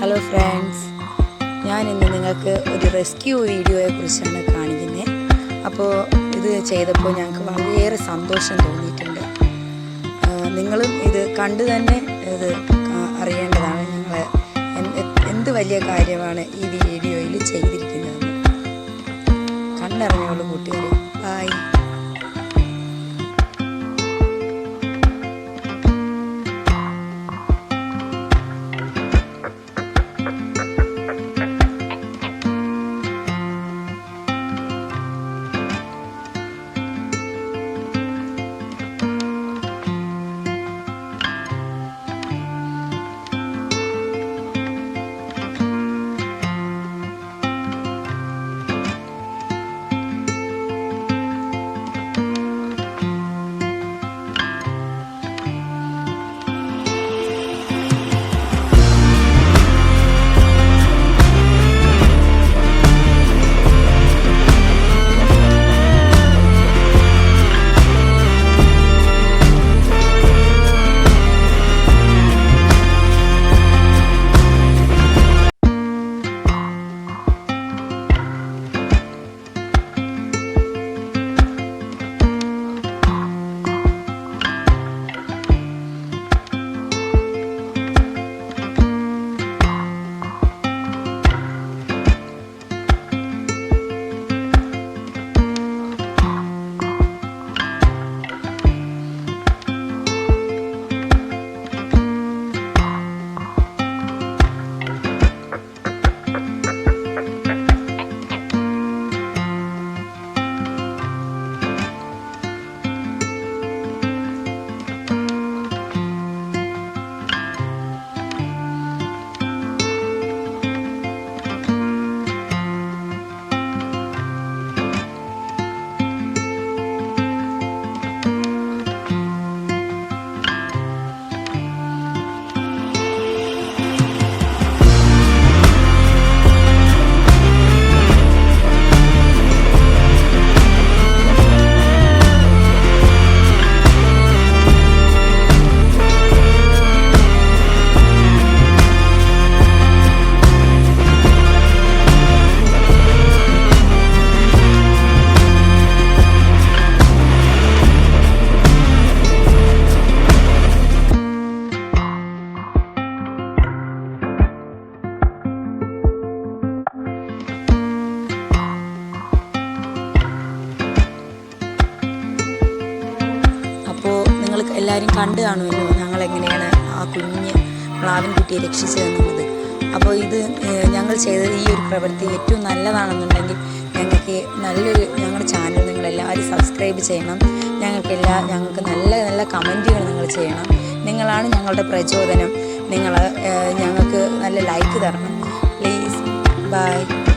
Hello friends ഞാൻ ഇന്ന് നിങ്ങൾക്ക് ഒരു റെസ്ക്യൂ വീഡിയോയെ കുറിച്ചാണ് കാണിക്കുന്നത് അപ്പോൾ ഇത് ചെയ്തപ്പോൾ ഞങ്ങൾക്ക് വളരെയേറെ സന്തോഷം തോന്നിയിട്ടുണ്ട്. നിങ്ങളും ഇത് കണ്ടു തന്നെ ഇത് അറിയേണ്ടതാണ് ഞങ്ങൾ എന്ത് വലിയ കാര്യമാണ് ഈ വീഡിയോയിൽ ചെയ്തിരിക്കുന്നതെന്ന് എല്ലാവരും കണ്ടു കാണുമല്ലോ ഞങ്ങൾ എങ്ങനെയാണ് ആ കുഞ്ഞ് കുട്ടിയെ രക്ഷിച്ചതെന്നുള്ളത് അപ്പോൾ ഇത് ഞങ്ങൾ ചെയ്തത് ഈ ഒരു പ്രവൃത്തി ഏറ്റവും നല്ലതാണെന്നുണ്ടെങ്കിൽ ഞങ്ങൾക്ക് നല്ലൊരു ഞങ്ങളുടെ ചാനൽ നിങ്ങൾ എല്ലാവരും സബ്സ്ക്രൈബ് ചെയ്യണം. ഞങ്ങൾക്ക് എല്ലാ ഞങ്ങൾക്ക് നല്ല നല്ല കമന്റുകൾ നിങ്ങൾ ചെയ്യണം. നിങ്ങളാണ് ഞങ്ങളുടെ പ്രചോദനം. നിങ്ങൾ ഞങ്ങൾക്ക് നല്ല ലൈക്ക് തരണം. Please bye.